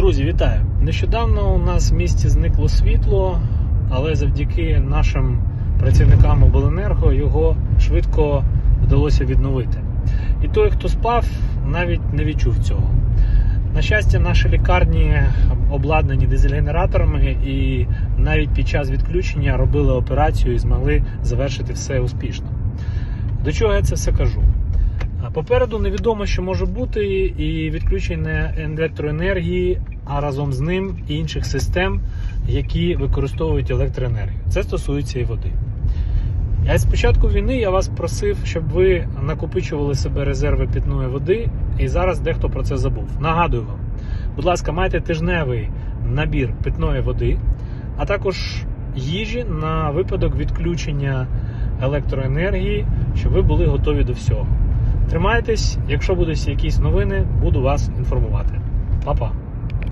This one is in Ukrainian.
Друзі, вітаю! Нещодавно у нас в місті зникло світло, але завдяки нашим працівникам обленерго його швидко вдалося відновити. І той, хто спав, навіть не відчув цього. На щастя, наші лікарні обладнані дизель-генераторами, і навіть під час відключення робили операцію і змогли завершити все успішно. До чого я це все кажу? Попереду невідомо, що може бути, і відключення електроенергії, а разом з ним інших систем, які використовують електроенергію. Це стосується і води. Я з початку війни я вас просив, щоб ви накопичували себе резерви питної води, і зараз дехто про це забув. Нагадую вам, будь ласка, майте тижневий набір питної води, а також їжі на випадок відключення електроенергії, щоб ви були готові до всього. Тримайтесь, якщо будуть якісь новини, буду вас інформувати. Па-па!